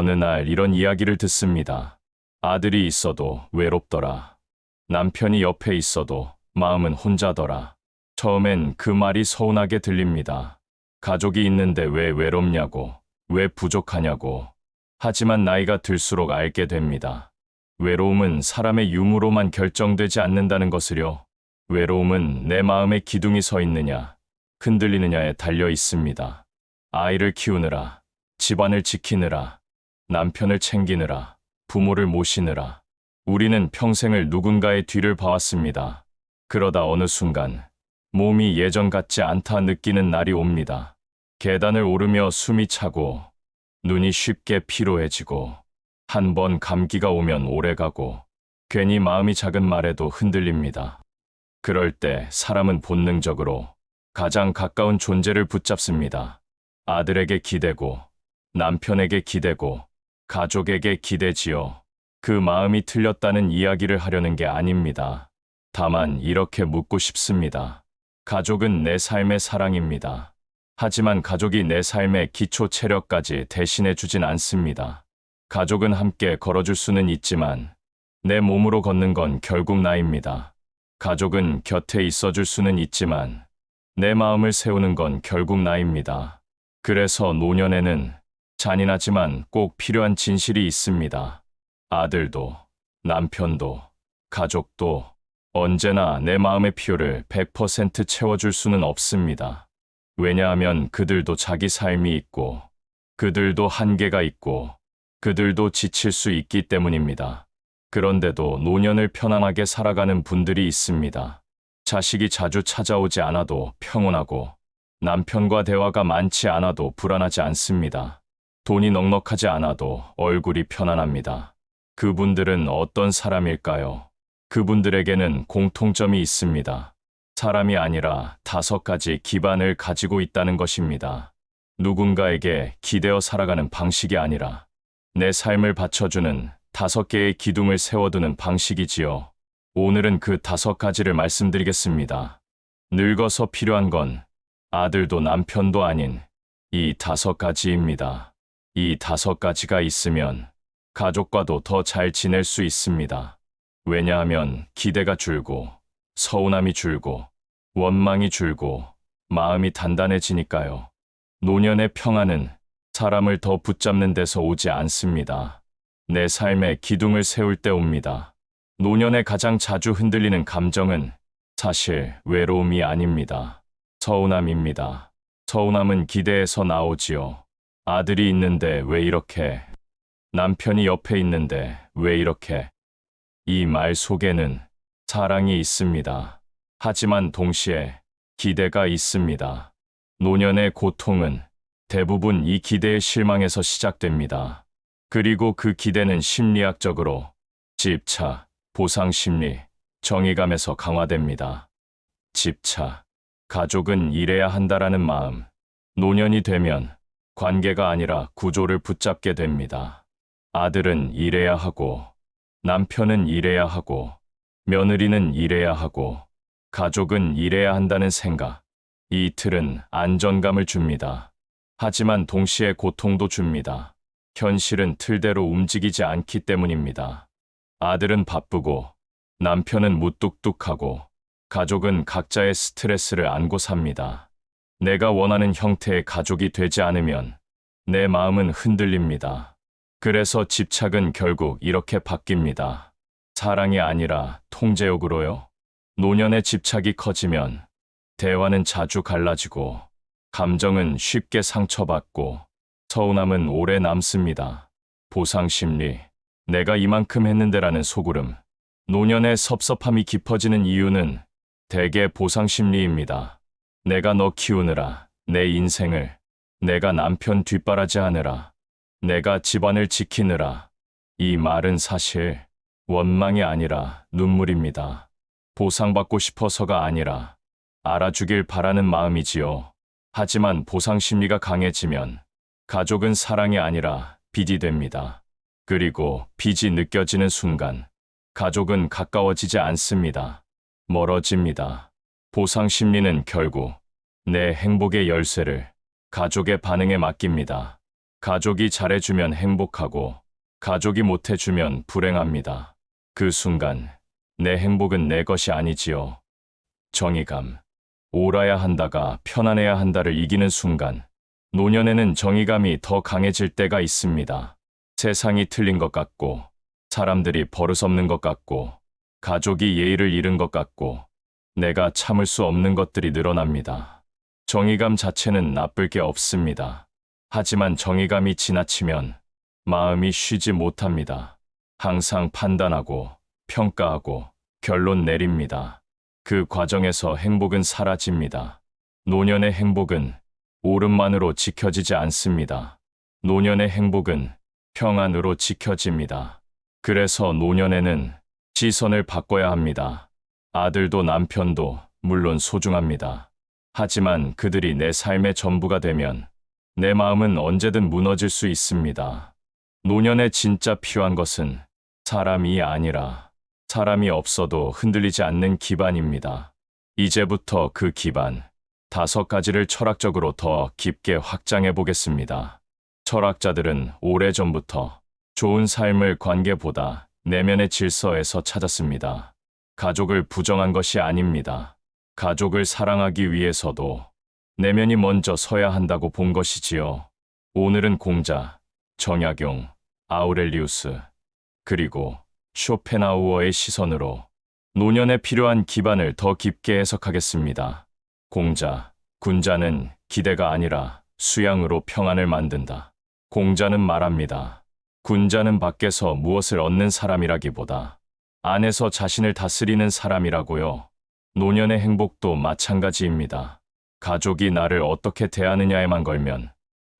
어느 날 이런 이야기를 듣습니다. 아들이 있어도 외롭더라. 남편이 옆에 있어도 마음은 혼자더라. 처음엔 그 말이 서운하게 들립니다. 가족이 있는데 왜 외롭냐고, 왜 부족하냐고. 하지만 나이가 들수록 알게 됩니다. 외로움은 사람의 유무로만 결정되지 않는다는 것을요. 외로움은 내 마음에 기둥이 서 있느냐, 흔들리느냐에 달려 있습니다. 아이를 키우느라, 집안을 지키느라, 남편을 챙기느라, 부모를 모시느라, 우리는 평생을 누군가의 뒤를 봐왔습니다. 그러다 어느 순간, 몸이 예전 같지 않다 느끼는 날이 옵니다. 계단을 오르며 숨이 차고, 눈이 쉽게 피로해지고, 한 번 감기가 오면 오래가고, 괜히 마음이 작은 말에도 흔들립니다. 그럴 때 사람은 본능적으로 가장 가까운 존재를 붙잡습니다. 아들에게 기대고, 남편에게 기대고, 가족에게 기대지요. 그 마음이 틀렸다는 이야기를 하려는 게 아닙니다. 다만 이렇게 묻고 싶습니다. 가족은 내 삶의 사랑입니다. 하지만 가족이 내 삶의 기초 체력까지 대신해 주진 않습니다. 가족은 함께 걸어줄 수는 있지만 내 몸으로 걷는 건 결국 나입니다. 가족은 곁에 있어줄 수는 있지만 내 마음을 세우는 건 결국 나입니다. 그래서 노년에는 잔인하지만 꼭 필요한 진실이 있습니다. 아들도, 남편도, 가족도 언제나 내 마음의 필요를 100% 채워줄 수는 없습니다. 왜냐하면 그들도 자기 삶이 있고, 그들도 한계가 있고, 그들도 지칠 수 있기 때문입니다. 그런데도 노년을 편안하게 살아가는 분들이 있습니다. 자식이 자주 찾아오지 않아도 평온하고, 남편과 대화가 많지 않아도 불안하지 않습니다. 돈이 넉넉하지 않아도 얼굴이 편안합니다. 그분들은 어떤 사람일까요? 그분들에게는 공통점이 있습니다. 사람이 아니라 다섯 가지 기반을 가지고 있다는 것입니다. 누군가에게 기대어 살아가는 방식이 아니라 내 삶을 받쳐주는 다섯 개의 기둥을 세워두는 방식이지요. 오늘은 그 다섯 가지를 말씀드리겠습니다. 늙어서 필요한 건 아들도 남편도 아닌 이 다섯 가지입니다. 이 다섯 가지가 있으면 가족과도 더 잘 지낼 수 있습니다. 왜냐하면 기대가 줄고 서운함이 줄고 원망이 줄고 마음이 단단해지니까요. 노년의 평안은 사람을 더 붙잡는 데서 오지 않습니다. 내 삶에 기둥을 세울 때 옵니다. 노년에 가장 자주 흔들리는 감정은 사실 외로움이 아닙니다. 서운함입니다. 서운함은 기대에서 나오지요. 아들이 있는데 왜 이렇게, 남편이 옆에 있는데 왜 이렇게, 이 말 속에는 사랑이 있습니다. 하지만 동시에 기대가 있습니다. 노년의 고통은 대부분 이 기대의 실망에서 시작됩니다. 그리고 그 기대는 심리학적으로 집차, 보상 심리, 정의감에서 강화됩니다. 집차, 가족은 이래야 한다라는 마음. 노년이 되면 관계가 아니라 구조를 붙잡게 됩니다. 아들은 일해야 하고, 남편은 일해야 하고, 며느리는 일해야 하고, 가족은 일해야 한다는 생각. 이 틀은 안정감을 줍니다. 하지만 동시에 고통도 줍니다. 현실은 틀대로 움직이지 않기 때문입니다. 아들은 바쁘고, 남편은 무뚝뚝하고, 가족은 각자의 스트레스를 안고 삽니다. 내가 원하는 형태의 가족이 되지 않으면 내 마음은 흔들립니다. 그래서 집착은 결국 이렇게 바뀝니다. 사랑이 아니라 통제욕으로요. 노년의 집착이 커지면 대화는 자주 갈라지고 감정은 쉽게 상처받고 서운함은 오래 남습니다. 보상심리, 내가 이만큼 했는데라는 소구름, 노년의 섭섭함이 깊어지는 이유는 대개 보상심리입니다. 내가 너 키우느라, 내 인생을, 내가 남편 뒷바라지하느라, 내가 집안을 지키느라, 이 말은 사실 원망이 아니라 눈물입니다. 보상받고 싶어서가 아니라 알아주길 바라는 마음이지요. 하지만 보상심리가 강해지면 가족은 사랑이 아니라 빚이 됩니다. 그리고 빚이 느껴지는 순간 가족은 가까워지지 않습니다. 멀어집니다. 보상 심리는 결국 내 행복의 열쇠를 가족의 반응에 맡깁니다. 가족이 잘해주면 행복하고, 가족이 못해주면 불행합니다. 그 순간, 내 행복은 내 것이 아니지요. 정의감. 옳아야 한다가 편안해야 한다를 이기는 순간, 노년에는 정의감이 더 강해질 때가 있습니다. 세상이 틀린 것 같고, 사람들이 버릇없는 것 같고, 가족이 예의를 잃은 것 같고, 내가 참을 수 없는 것들이 늘어납니다. 정의감 자체는 나쁠 게 없습니다. 하지만 정의감이 지나치면 마음이 쉬지 못합니다. 항상 판단하고, 평가하고, 결론 내립니다. 그 과정에서 행복은 사라집니다. 노년의 행복은 오름만으로 지켜지지 않습니다. 노년의 행복은 평안으로 지켜집니다. 그래서 노년에는 시선을 바꿔야 합니다. 아들도 남편도 물론 소중합니다. 하지만 그들이 내 삶의 전부가 되면 내 마음은 언제든 무너질 수 있습니다. 노년에 진짜 필요한 것은 사람이 아니라 사람이 없어도 흔들리지 않는 기반입니다. 이제부터 그 기반, 다섯 가지를 철학적으로 더 깊게 확장해 보겠습니다. 철학자들은 오래전부터 좋은 삶을 관계보다 내면의 질서에서 찾았습니다. 가족을 부정한 것이 아닙니다. 가족을 사랑하기 위해서도 내면이 먼저 서야 한다고 본 것이지요. 오늘은 공자, 정약용, 아우렐리우스, 그리고 쇼펜하우어의 시선으로 노년에 필요한 기반을 더 깊게 해석하겠습니다. 공자, 군자는 기대가 아니라 수양으로 평안을 만든다. 공자는 말합니다. 군자는 밖에서 무엇을 얻는 사람이라기보다 안에서 자신을 다스리는 사람이라고요. 노년의 행복도 마찬가지입니다. 가족이 나를 어떻게 대하느냐에만 걸면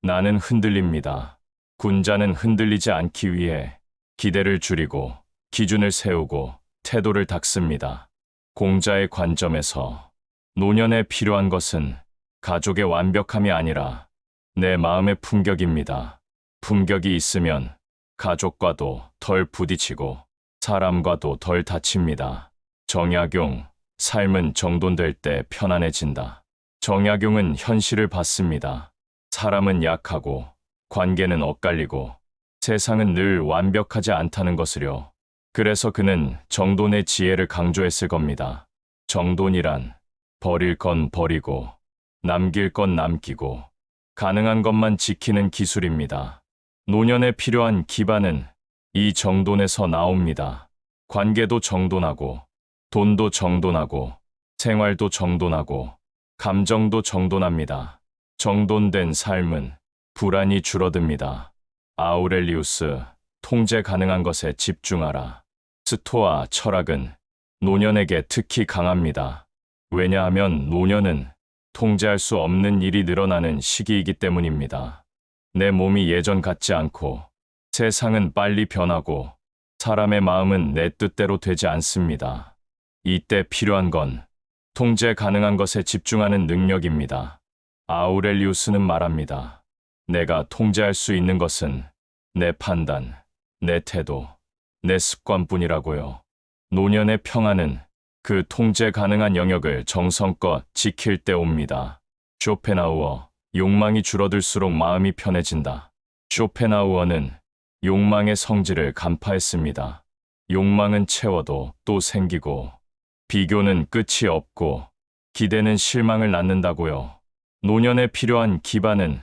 나는 흔들립니다. 군자는 흔들리지 않기 위해 기대를 줄이고 기준을 세우고 태도를 닦습니다. 공자의 관점에서 노년에 필요한 것은 가족의 완벽함이 아니라 내 마음의 품격입니다. 품격이 있으면 가족과도 덜 부딪히고 사람과도 덜 다칩니다. 정약용, 삶은 정돈될 때 편안해진다. 정약용은 현실을 봤습니다. 사람은 약하고 관계는 엇갈리고 세상은 늘 완벽하지 않다는 것을요. 그래서 그는 정돈의 지혜를 강조했을 겁니다. 정돈이란 버릴 건 버리고 남길 건 남기고 가능한 것만 지키는 기술입니다. 노년에 필요한 기반은 이 정돈에서 나옵니다. 관계도 정돈하고 돈도 정돈하고 생활도 정돈하고 감정도 정돈합니다. 정돈된 삶은 불안이 줄어듭니다. 아우렐리우스, 통제 가능한 것에 집중하라. 스토아 철학은 노년에게 특히 강합니다. 왜냐하면 노년은 통제할 수 없는 일이 늘어나는 시기이기 때문입니다. 내 몸이 예전 같지 않고 세상은 빨리 변하고 사람의 마음은 내 뜻대로 되지 않습니다. 이때 필요한 건 통제 가능한 것에 집중하는 능력입니다. 아우렐리우스는 말합니다. 내가 통제할 수 있는 것은 내 판단, 내 태도, 내 습관뿐이라고요. 노년의 평안은 그 통제 가능한 영역을 정성껏 지킬 때 옵니다. 쇼펜하우어, 욕망이 줄어들수록 마음이 편해진다. 쇼펜하우어는 욕망의 성질을 간파했습니다. 욕망은 채워도 또 생기고, 비교는 끝이 없고, 기대는 실망을 낳는다고요. 노년에 필요한 기반은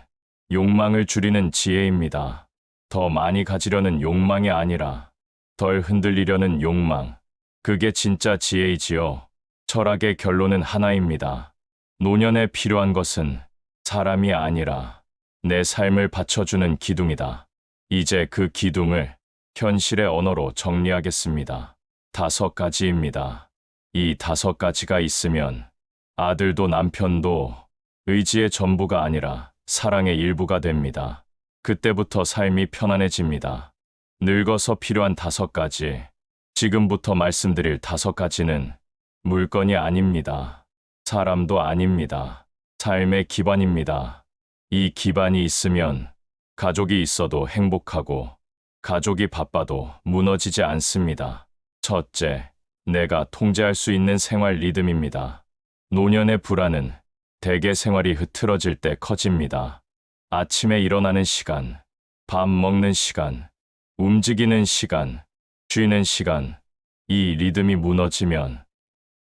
욕망을 줄이는 지혜입니다. 더 많이 가지려는 욕망이 아니라 덜 흔들리려는 욕망. 그게 진짜 지혜이지요. 철학의 결론은 하나입니다. 노년에 필요한 것은 사람이 아니라 내 삶을 받쳐주는 기둥이다. 이제 그 기둥을 현실의 언어로 정리하겠습니다. 다섯 가지입니다. 이 다섯 가지가 있으면 아들도 남편도 의지의 전부가 아니라 사랑의 일부가 됩니다. 그때부터 삶이 편안해집니다. 늙어서 필요한 다섯 가지. 지금부터 말씀드릴 다섯 가지는 물건이 아닙니다. 사람도 아닙니다. 삶의 기반입니다. 이 기반이 있으면 가족이 있어도 행복하고 가족이 바빠도 무너지지 않습니다. 첫째, 내가 통제할 수 있는 생활 리듬입니다. 노년의 불안은 대개 생활이 흐트러질 때 커집니다. 아침에 일어나는 시간, 밥 먹는 시간, 움직이는 시간, 쉬는 시간, 이 리듬이 무너지면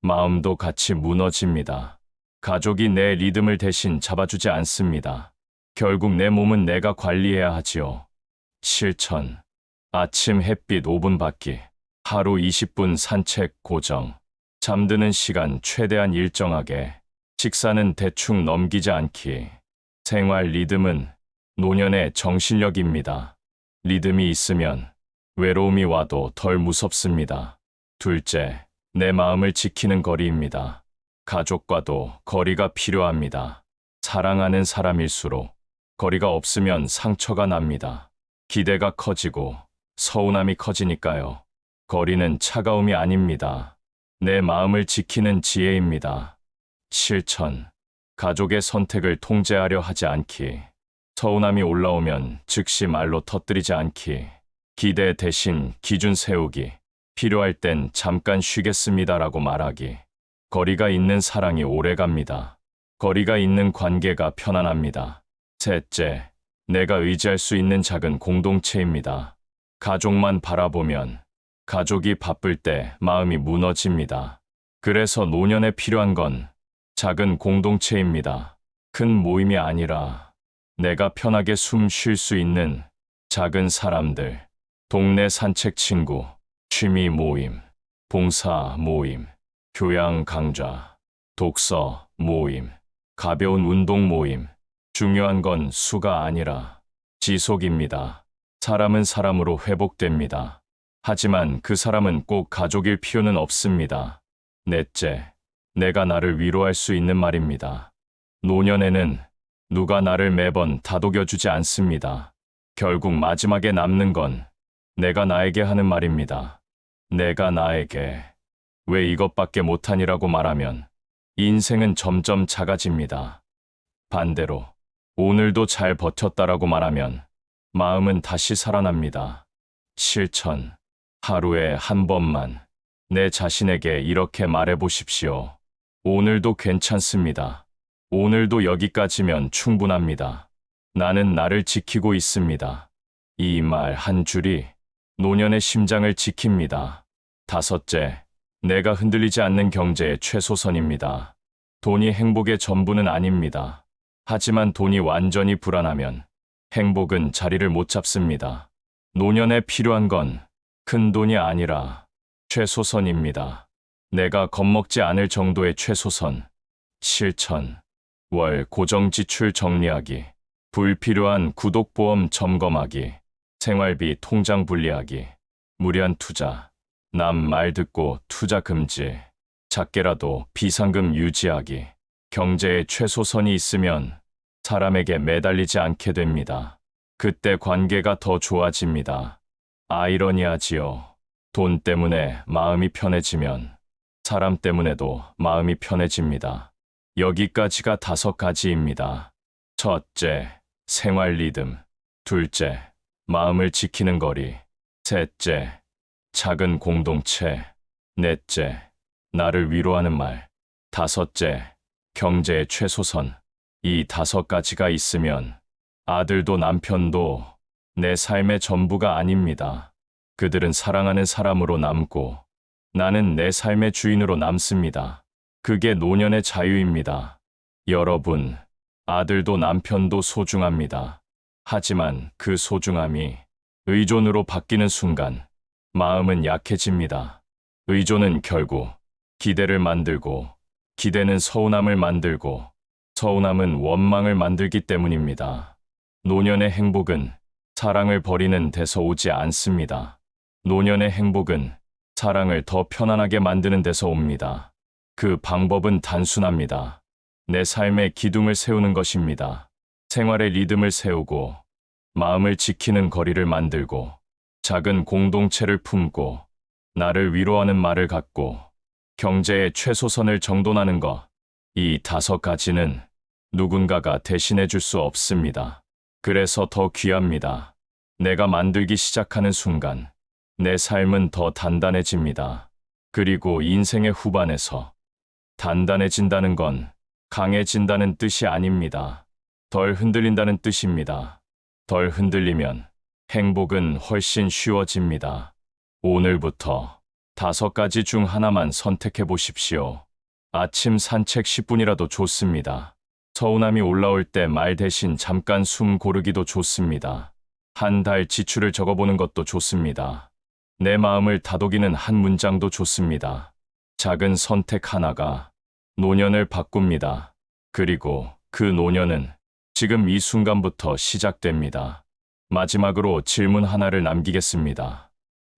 마음도 같이 무너집니다. 가족이 내 리듬을 대신 잡아주지 않습니다. 결국 내 몸은 내가 관리해야 하지요. 실천. 아침 햇빛 5분 받기. 하루 20분 산책 고정. 잠드는 시간 최대한 일정하게. 식사는 대충 넘기지 않기. 생활 리듬은 노년의 정신력입니다. 리듬이 있으면 외로움이 와도 덜 무섭습니다. 둘째, 내 마음을 지키는 거리입니다. 가족과도 거리가 필요합니다. 사랑하는 사람일수록 거리가 없으면 상처가 납니다. 기대가 커지고 서운함이 커지니까요. 거리는 차가움이 아닙니다. 내 마음을 지키는 지혜입니다. 실천. 가족의 선택을 통제하려 하지 않기. 서운함이 올라오면 즉시 말로 터뜨리지 않기. 기대 대신 기준 세우기. 필요할 땐 잠깐 쉬겠습니다라고 말하기. 거리가 있는 사랑이 오래 갑니다. 거리가 있는 관계가 편안합니다. 셋째, 내가 의지할 수 있는 작은 공동체입니다. 가족만 바라보면 가족이 바쁠 때 마음이 무너집니다. 그래서 노년에 필요한 건 작은 공동체입니다. 큰 모임이 아니라 내가 편하게 숨 쉴 수 있는 작은 사람들, 동네 산책 친구, 취미 모임, 봉사 모임, 교양 강좌, 독서 모임, 가벼운 운동 모임. 중요한 건 수가 아니라 지속입니다. 사람은 사람으로 회복됩니다. 하지만 그 사람은 꼭 가족일 필요는 없습니다. 넷째, 내가 나를 위로할 수 있는 말입니다. 노년에는 누가 나를 매번 다독여주지 않습니다. 결국 마지막에 남는 건 내가 나에게 하는 말입니다. 내가 나에게 왜 이것밖에 못하니라고 말하면 인생은 점점 작아집니다. 반대로 오늘도 잘 버텼다라고 말하면 마음은 다시 살아납니다. 실천. 하루에 한 번만 내 자신에게 이렇게 말해 보십시오. 오늘도 괜찮습니다. 오늘도 여기까지면 충분합니다. 나는 나를 지키고 있습니다. 이 말 한 줄이 노년의 심장을 지킵니다. 다섯째, 내가 흔들리지 않는 경제의 최소선입니다. 돈이 행복의 전부는 아닙니다. 하지만 돈이 완전히 불안하면 행복은 자리를 못 잡습니다. 노년에 필요한 건 큰 돈이 아니라 최소선입니다. 내가 겁먹지 않을 정도의 최소선. 실천. 월 고정 지출 정리하기. 불필요한 구독보험 점검하기. 생활비 통장 분리하기. 무리한 투자. 남 말 듣고 투자 금지. 작게라도 비상금 유지하기. 경제에 최소선이 있으면 사람에게 매달리지 않게 됩니다. 그때 관계가 더 좋아집니다. 아이러니하지요. 돈 때문에 마음이 편해지면 사람 때문에도 마음이 편해집니다. 여기까지가 다섯 가지입니다. 첫째, 생활 리듬. 둘째, 마음을 지키는 거리. 셋째, 작은 공동체. 넷째, 나를 위로하는 말. 다섯째, 경제의 최소선. 이 다섯 가지가 있으면 아들도 남편도 내 삶의 전부가 아닙니다. 그들은 사랑하는 사람으로 남고 나는 내 삶의 주인으로 남습니다. 그게 노년의 자유입니다. 여러분, 아들도 남편도 소중합니다. 하지만 그 소중함이 의존으로 바뀌는 순간 마음은 약해집니다. 의존은 결국 기대를 만들고 기대는 서운함을 만들고 서운함은 원망을 만들기 때문입니다. 노년의 행복은 사랑을 버리는 데서 오지 않습니다. 노년의 행복은 사랑을 더 편안하게 만드는 데서 옵니다. 그 방법은 단순합니다. 내 삶의 기둥을 세우는 것입니다. 생활의 리듬을 세우고, 마음을 지키는 거리를 만들고, 작은 공동체를 품고, 나를 위로하는 말을 갖고, 경제의 최소선을 정돈하는 것. 이 다섯 가지는 누군가가 대신해 줄 수 없습니다. 그래서 더 귀합니다. 내가 만들기 시작하는 순간 내 삶은 더 단단해집니다. 그리고 인생의 후반에서 단단해진다는 건 강해진다는 뜻이 아닙니다. 덜 흔들린다는 뜻입니다. 덜 흔들리면 행복은 훨씬 쉬워집니다. 오늘부터 다섯 가지 중 하나만 선택해 보십시오. 아침 산책 10분이라도 좋습니다. 서운함이 올라올 때 말 대신 잠깐 숨 고르기도 좋습니다. 한 달 지출을 적어보는 것도 좋습니다. 내 마음을 다독이는 한 문장도 좋습니다. 작은 선택 하나가 노년을 바꿉니다. 그리고 그 노년은 지금 이 순간부터 시작됩니다. 마지막으로 질문 하나를 남기겠습니다.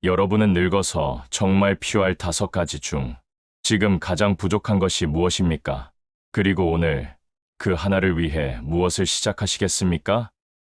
여러분은 늙어서 정말 필요할 다섯 가지 중 지금 가장 부족한 것이 무엇입니까? 그리고 오늘 그 하나를 위해 무엇을 시작하시겠습니까?